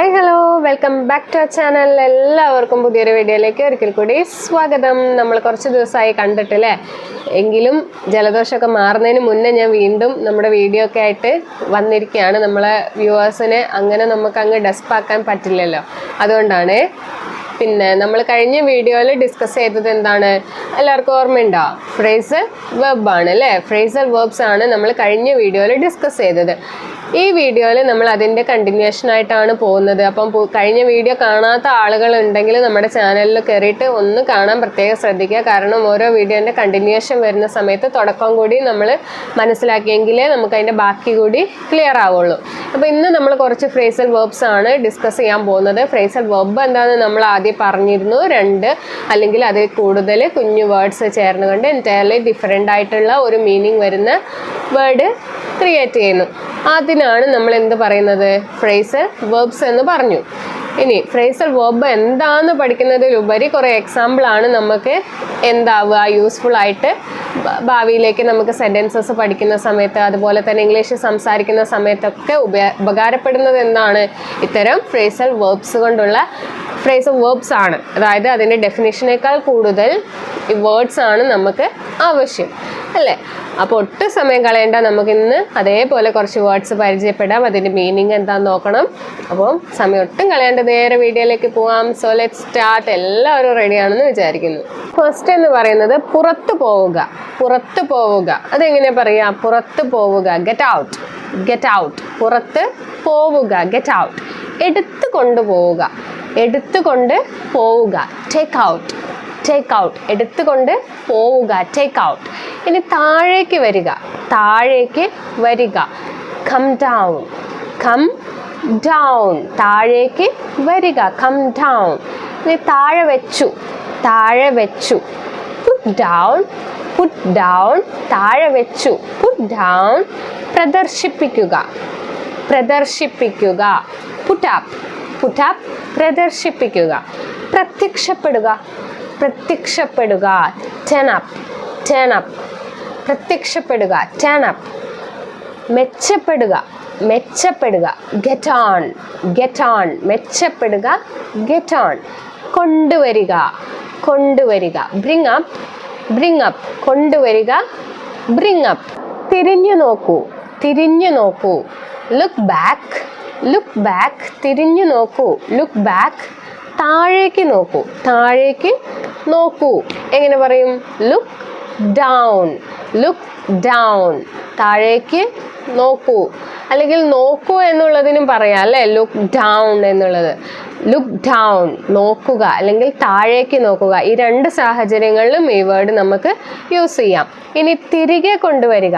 Hi hello welcome back to our channel എല്ലാവർക്കും പുതിയൊരു വീഡിയോയിലേക്ക് ഒരിക്കൽ കൂടി സ്വാഗതം. നമ്മൾ കുറച്ച് ദിവസമായി കണ്ടിട്ടില്ലേ? എങ്കിലും ജലദോഷമൊക്കെ മാറുന്നതിന് മുന്നേ ഞാൻ വീണ്ടും നമ്മുടെ വീഡിയോ ഒക്കെ ആയിട്ട് വന്നിരിക്കുകയാണ്. നമ്മളെ വ്യൂവേഴ്സിനെ അങ്ങനെ നമുക്ക് അങ്ങ് ഡെസ്പാക്കാൻ പറ്റില്ലല്ലോ. അതുകൊണ്ടാണ് പിന്നെ നമ്മൾ കഴിഞ്ഞ വീഡിയോയിൽ ഡിസ്കസ് ചെയ്തത് എന്താണ്? എല്ലാവർക്കും ഓർമ്മയുണ്ടോ? ഫ്രേസൽ വെബാണ് അല്ലേ? ഫ്രേസൽ വെർബ്സ് ആണ് നമ്മൾ കഴിഞ്ഞ വീഡിയോയിൽ ഡിസ്കസ് ചെയ്തത്. ഈ വീഡിയോയിൽ നമ്മൾ അതിന്റെ കണ്ടിന്യൂഷൻ ആയിട്ടാണ് പോകുന്നത്. അപ്പം കഴിഞ്ഞ വീഡിയോ കാണാത്ത ആളുകൾ ഉണ്ടെങ്കിൽ നമ്മുടെ ചാനലിൽ കയറിയിട്ട് ഒന്ന് കാണാൻ പ്രത്യേകം ശ്രദ്ധിക്കുക. കാരണം ഓരോ വീഡിയോന്റെ കണ്ടിന്യൂഷൻ വരുന്ന സമയത്ത് തുടക്കം കൂടി നമ്മൾ മനസ്സിലാക്കിയെങ്കിലേ നമുക്ക് അതിന്റെ ബാക്കി കൂടി ക്ലിയർ ആവുള്ളൂ. അപ്പോൾ ഇന്ന് നമ്മൾ കുറച്ച് ഫ്രേസൽ വേർബ്സ് ആണ് ഡിസ്കസ് ചെയ്യാൻ പോകുന്നത്. ഫ്രേസൽ വേർബ് എന്താണെന്ന് നമ്മൾ ആദ്യം പറഞ്ഞിരുന്നു. രണ്ട് അല്ലെങ്കിൽ അതിൽ കൂടുതൽ കുഞ്ഞു വേർഡ്സ് ചേർന്നുകൊണ്ട് എന്റയർലി ഡിഫറെന്റ് ആയിട്ടുള്ള ഒരു മീനിങ് വരുന്ന വേർഡ് ക്രിയേറ്റ് ചെയ്യുന്നു. അതിനാണ് നമ്മൾ എന്ത് പറയുന്നത്? ഫ്രേസൽ വെർബ്സ് എന്ന് പറഞ്ഞു. ഇനി ഫ്രേസൽ വെർബ് എന്താന്ന് പഠിക്കുന്നതിലുപരി കുറേ എക്സാമ്പിളാണ് നമുക്ക് എന്താവുക യൂസ്ഫുൾ ആയിട്ട് ഭാവിയിലേക്ക് നമുക്ക് സെന്റൻസസ് പഠിക്കുന്ന സമയത്ത് അതുപോലെ തന്നെ ഇംഗ്ലീഷ് സംസാരിക്കുന്ന സമയത്തൊക്കെ ഉപ ഉപകാരപ്പെടുന്നത് എന്താണ്? ഇത്തരം ഫ്രേസൽ വേർബ്സ് കൊണ്ടുള്ള ഫ്രേസൽ വേർബ്സ് ആണ്. അതായത് അതിന്റെ ഡെഫിനേഷനേക്കാൾ കൂടുതൽ വേർഡ്സ് ആണ് നമുക്ക് ആവശ്യം. അല്ലേ? അപ്പോൾ ഒട്ടും സമയം കളയേണ്ട. നമുക്കിന്ന് അതേപോലെ കുറച്ച് വേർഡ്സ് പരിചയപ്പെടാം. അതിന്റെ മീനിങ് എന്താന്ന് നോക്കണം. അപ്പോൾ സമയം ഒട്ടും കളയേണ്ട. നേരെ വീഡിയോയിലേക്ക് പോവാം. സോ ലെറ്റ് സ്റ്റാർട്ട് എല്ലാവരും റെഡിയാണെന്ന് വിചാരിക്കുന്നു. ഫസ്റ്റ് എന്ന് പറയുന്നത് പുറത്തു പോവുക. പുറത്തു പോവുക. അതെങ്ങനെയാ പറയുക പുറത്തു പോവുക. ഗെറ്റ് ഔട്ട് ഗെറ്റ് ഔട്ട് പുറത്ത് പോവുക. ഗെറ്റ് ഔട്ട് എടുത്തു കൊണ്ടുപോവുക എടുത്തുകൊണ്ട് പോവുക. ടേക്ക് ഔട്ട് ടേക്ക് ഔട്ട് എടുത്തുകൊണ്ട് പോവുക. ടേക്ക് ഔട്ട് ഇനി താഴേക്ക് വരിക. താഴേക്ക് വരിക. കം ഡൗൺ കം ഡൗൺ താഴേക്ക് വരിക. കം ഡൗൺ ഇനി താഴെ വെച്ചു. താഴെ വെച്ചു. പുട്ട് ഡൗൺ പുട്ട് ഡൗൺ താഴെ വെച്ചു. പുട്ട് ഡൗൺ പ്രദർശിപ്പിക്കുക. പ്രദർശിപ്പിക്കുക. പുട്ടാപ്പ് പുട്ടാപ്പ് പ്രദർശിപ്പിക്കുക. പ്രത്യക്ഷപ്പെടുക. പ്രത്യക്ഷപ്പെടുക. ടേണപ്പ് അപ്പ് പ്രത്യക്ഷപ്പെടുക. ടേൺ അപ്പ് മെച്ചപ്പെടുക. മെച്ചപ്പെടുക. ഗെറ്റ് ഓൺ ഗെറ്റ് ഓൺ മെച്ചപ്പെടുക. ഗെറ്റ് ഓൺ കൊണ്ടുവരിക. കൊണ്ടുവരിക. ബ്രിങ് അപ്പ് ബ്രിങ് അപ്പ് കൊണ്ടുവരിക. ബ്രിങ് അപ്പ് തിരിഞ്ഞു നോക്കൂ. തിരിഞ്ഞു നോക്കൂ. ലുക്ക് ബാക്ക് ലുക്ക് ബാക്ക് തിരിഞ്ഞു നോക്കൂ. ലുക്ക് ബാക്ക് താഴേക്ക് നോക്കൂ. താഴേക്ക് നോക്കൂ. എങ്ങനെ പറയും? Look down look down. താഴേക്ക് നോക്കൂ. അല്ലെങ്കിൽ നോക്കൂ എന്നുള്ളതിനും പറയാം അല്ലേ? ലുക്ക് ഡൗൺ എന്നുള്ളത്. ലുക്ക് ഡൗൺ നോക്കുക. അല്ലെങ്കിൽ താഴേക്ക് നോക്കുക. ഈ രണ്ട് സാഹചര്യങ്ങളിലും ഈ വേർഡ് നമുക്ക് യൂസ് ചെയ്യാം. ഇനി തിരികെ കൊണ്ടുവരിക.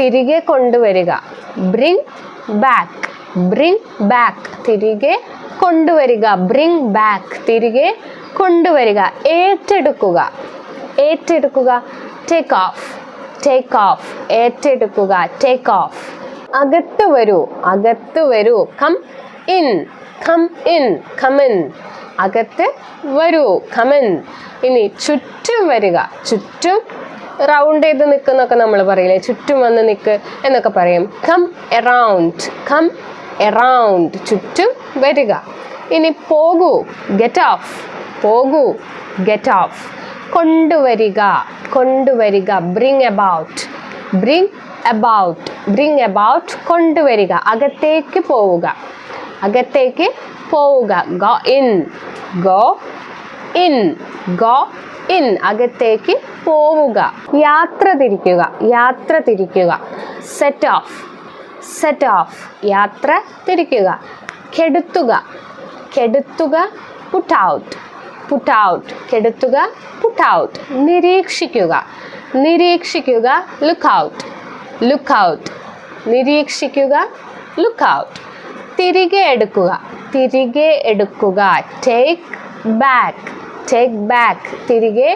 തിരികെ കൊണ്ടുവരിക. ബ്രിങ് ബാക്ക് ബ്രിങ് ബാക്ക് തിരികെ കൊണ്ടുവരിക. ബ്രിങ് ബാക്ക് തിരികെ കൊണ്ടുവരിക. ഏറ്റെടുക്കുക. ഏറ്റെടുക്കുക. ടേക്ക് ഓഫ് ടേക്ക് ഓഫ് ഏറ്റെടുക്കുക. ടേക്ക് ഓഫ് അകത്ത് വരൂ. അകത്ത് വരൂ. Come in come in come in അകത്ത് വരൂ. കമൻ ഇനി ചുറ്റും വരിക. ചുറ്റും റൗണ്ട് ചെയ്ത് നിൽക്കുന്നൊക്കെ നമ്മൾ പറയില്ലേ? ചുറ്റും വന്ന് നിൽക്ക് എന്നൊക്കെ പറയും. കം എറൗണ്ട് കം എറൗണ്ട് ചുറ്റും വരിക. ഇനി പോകൂ. ഗെറ്റ് ഓഫ് പോകൂ. ഗെറ്റ് ഓഫ് കൊണ്ടുവരിക. കൊണ്ടുവരിക. Bring about bring about bring about കൊണ്ടുവരിക. അകത്തേക്ക് പോവുക. അകത്തേക്ക് പോവുക. Go in go in go in അകത്തേക്ക് പോവുക. യാത്ര തിരിക്കുക. യാത്ര തിരിക്കുക. സെറ്റ് ഓഫ് സെറ്റ് ഓഫ് യാത്ര തിരിക്കുക. കെടുത്തുക. കെടുത്തുക. പുട്ട് ഔട്ട് പുട്ട് ഔട്ട് കെടുത്തുക. പുട്ട് ഔട്ട് നിരീക്ഷിക്കുക. നിരീക്ഷിക്കുക. ലുക്ക് ഔട്ട് ലുക്ക് ഔട്ട് നിരീക്ഷിക്കുക. ലുക്ക് ഔട്ട് തിരികെ എടുക്കുക. തിരികെ എടുക്കുക. ടേക്ക് ബാക്ക് ടേക്ക് ബാക്ക് തിരികെ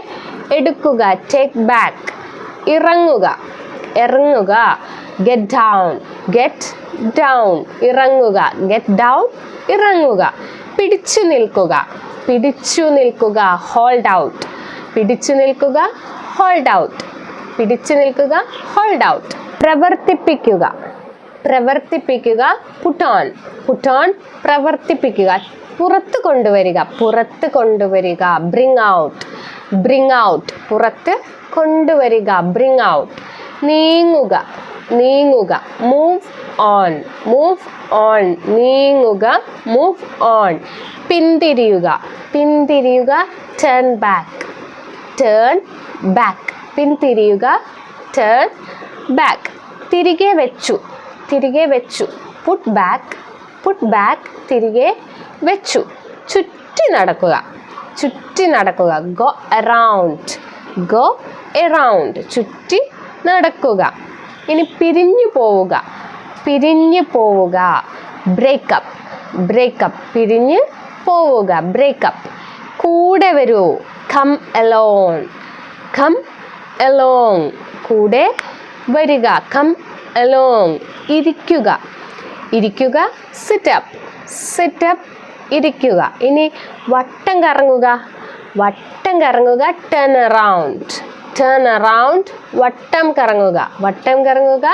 എടുക്കുക. ടേക്ക് ബാക്ക് ഇറങ്ങുക. ഇറങ്ങുക. ഗെറ്റ് ഡൗൺ ഗെറ്റ് ഡൗൺ ഇറങ്ങുക. ഗെറ്റ് ഡൗൺ ഇറങ്ങുക. പിടിച്ചു നിൽക്കുക. പിടിച്ചു നിൽക്കുക ഹോൾഡ് ഔട്ട് പിടിച്ചു നിൽക്കുക ഹോൾഡ് ഔട്ട് പിടിച്ചു നിൽക്കുക ഹോൾഡ് ഔട്ട് പ്രവർത്തിപ്പിക്കുക. പ്രവർത്തിപ്പിക്കുക പുട്ടോൺ പുട്ടോൺ പ്രവർത്തിപ്പിക്കുക. പുറത്ത് കൊണ്ടുവരിക പുറത്ത് കൊണ്ടുവരിക ബ്രിങ് ഔട്ട് ബ്രിങ് ഔട്ട് പുറത്ത് കൊണ്ടുവരിക ബ്രിങ് ഔട്ട് നീങ്ങുക. നീങ്ങുക. മൂവ് ഓൺ മൂവ് ഓൺ നീങ്ങുക. മൂവ് ഓൺ പിന്തിരിയുക. പിന്തിരിയുക. ടേൺ ബാക്ക് ടേൺ ബാക്ക് പിന്തിരിയുക. ടേൺ ബാക്ക് തിരികെ വെച്ചു. തിരികെ വെച്ചു. പുട്ട് ബാക്ക് പുട്ട് ബാക്ക് തിരികെ വെച്ചു. ചുറ്റി നടക്കുക. ചുറ്റി നടക്കുക. ഗോ അറൗണ്ട് ഗോ എറൗണ്ട് ചുറ്റി നടക്കുക. ഇനി പിരിഞ്ഞു പോവുക. പിരിഞ്ഞു പോവുക. ബ്രേക്കപ്പ് ബ്രേക്കപ്പ് പിരിഞ്ഞ് പോവുക. ബ്രേക്കപ്പ് കൂടെ വരൂ. കം അലോൺ കം എലോങ് കൂടെ വരിക. കം എലോങ് ഇരിക്കുക. ഇരിക്കുക. സിറ്റപ്പ് സിറ്റപ്പ് ഇരിക്കുക. ഇനി വട്ടം കറങ്ങുക. വട്ടം കറങ്ങുക. ടേൺ അറൗണ്ട് ടേൺ അറൗണ്ട് വട്ടം കറങ്ങുക. വട്ടം കറങ്ങുക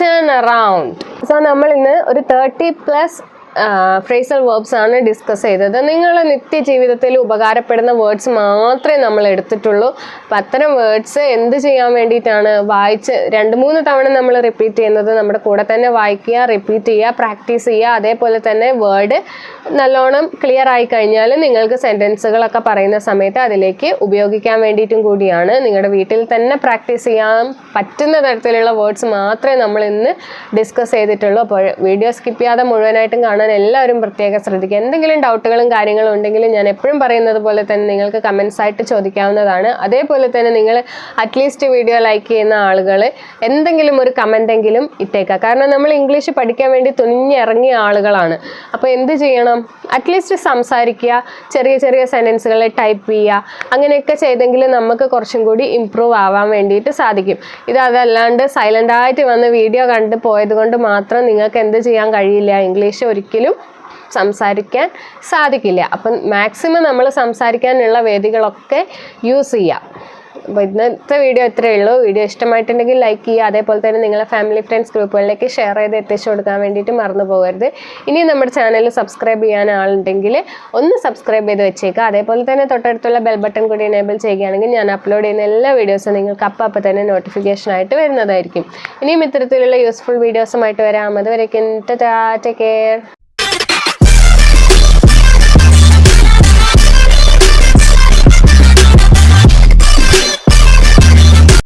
ടേൺ അറൗണ്ട് സോ നമ്മൾ ഇന്ന് ഒരു തേർട്ടി പ്ലസ് ഫ്രേസൽ വേർബ്സ് ആണ് ഡിസ്കസ് ചെയ്തത്. നിങ്ങൾ നിത്യജീവിതത്തിൽ ഉപകാരപ്പെടുന്ന വേർഡ്സ് മാത്രമേ നമ്മൾ എടുത്തിട്ടുള്ളൂ. അപ്പം അത്തരം വേർഡ്സ് എന്ത് ചെയ്യാൻ വേണ്ടിയിട്ടാണ്? വായിച്ച് രണ്ട് മൂന്ന് തവണ നമ്മൾ റിപ്പീറ്റ് ചെയ്യുന്നത്. നമ്മുടെ കൂടെ തന്നെ വായിക്കുക റിപ്പീറ്റ് ചെയ്യുക പ്രാക്ടീസ് ചെയ്യുക. അതേപോലെ തന്നെ വേർഡ് നല്ലോണം ക്ലിയർ ആയി കഴിഞ്ഞാൽ നിങ്ങൾക്ക് സെന്റൻസുകളൊക്കെ പറയുന്ന സമയത്ത് അതിലേക്ക് ഉപയോഗിക്കാൻ വേണ്ടിയിട്ടും കൂടിയാണ്. നിങ്ങളുടെ വീട്ടിൽ തന്നെ പ്രാക്ടീസ് ചെയ്യാൻ പറ്റുന്ന തരത്തിലുള്ള വേർഡ്സ് മാത്രമേ നമ്മൾ ഇന്ന് ഡിസ്കസ് ചെയ്തിട്ടുള്ളൂ. അപ്പോൾ വീഡിയോ സ്കിപ്പ് ചെയ്യാതെ മുഴുവനായിട്ടും കാണാൻ എല്ലാവരും പ്രത്യേകം ശ്രദ്ധിക്കുക. എന്തെങ്കിലും ഡൗട്ടുകളും കാര്യങ്ങളും ഉണ്ടെങ്കിൽ ഞാൻ എപ്പോഴും പറയുന്നത് പോലെ തന്നെ നിങ്ങൾക്ക് കമൻസ് ആയിട്ട് ചോദിക്കാവുന്നതാണ്. അതേപോലെ തന്നെ നിങ്ങൾ അറ്റ്ലീസ്റ്റ് വീഡിയോ ലൈക്ക് ചെയ്യുന്ന ആളുകൾ എന്തെങ്കിലും ഒരു കമന്റെങ്കിലും ഇട്ടേക്കുക. കാരണം നമ്മൾ ഇംഗ്ലീഷ് പഠിക്കാൻ വേണ്ടി തുനിഞ്ഞിറങ്ങിയ ആളുകളാണ്. അപ്പോൾ എന്ത് ചെയ്യണം? അറ്റ്ലീസ്റ്റ് സംസാരിക്കുക ചെറിയ ചെറിയ സെന്റൻസുകൾ ടൈപ്പ് ചെയ്യുക. അങ്ങനെയൊക്കെ ചെയ്തെങ്കിൽ നമുക്ക് കുറച്ചും കൂടി ഇമ്പ്രൂവ് ആവാൻ വേണ്ടിയിട്ട് സാധിക്കും. ഇത് അതല്ലാണ്ട് സൈലന്റ് ആയിട്ട് വന്ന് വീഡിയോ കണ്ട് പോയത് കൊണ്ട് മാത്രം നിങ്ങൾക്ക് എന്ത് ചെയ്യാൻ കഴിയില്ല. ഇംഗ്ലീഷ് ഒരിക്കലും സംസാരിക്കാൻ സാധിക്കില്ല. അപ്പം മാക്സിമം നമ്മൾ സംസാരിക്കാനുള്ള വേദികളൊക്കെ യൂസ് ചെയ്യാം. അപ്പോൾ ഇന്നത്തെ വീഡിയോ ഇത്രയേ ഉള്ളൂ. വീഡിയോ ഇഷ്ടമായിട്ടുണ്ടെങ്കിൽ ലൈക്ക് ചെയ്യുക. അതേപോലെ തന്നെ നിങ്ങളെ ഫാമിലി ഫ്രണ്ട്സ് ഗ്രൂപ്പുകളിലേക്ക് ഷെയർ ചെയ്ത് എത്തിച്ചു കൊടുക്കാൻ വേണ്ടിയിട്ട് മറന്നു പോകരുത്. ഇനി നമ്മുടെ ചാനൽ സബ്സ്ക്രൈബ് ചെയ്യാൻ ആളുണ്ടെങ്കിൽ ഒന്ന് സബ്സ്ക്രൈബ് ചെയ്ത് വെച്ചേക്കുക. അതേപോലെ തന്നെ തൊട്ടടുത്തുള്ള ബെൽ ബട്ടൺ കൂടി എനേബിൾ ചെയ്യുകയാണെങ്കിൽ ഞാൻ അപ്ലോഡ് ചെയ്യുന്ന എല്ലാ വീഡിയോസും നിങ്ങൾക്ക് അപ്പം അപ്പം തന്നെ നോട്ടിഫിക്കേഷനായിട്ട് വരുന്നതായിരിക്കും. ഇനിയും ഇത്തരത്തിലുള്ള യൂസ്ഫുൾ വീഡിയോസുമായിട്ട് വരാം. അതുവരേക്കും ടേക്ക് കെയർ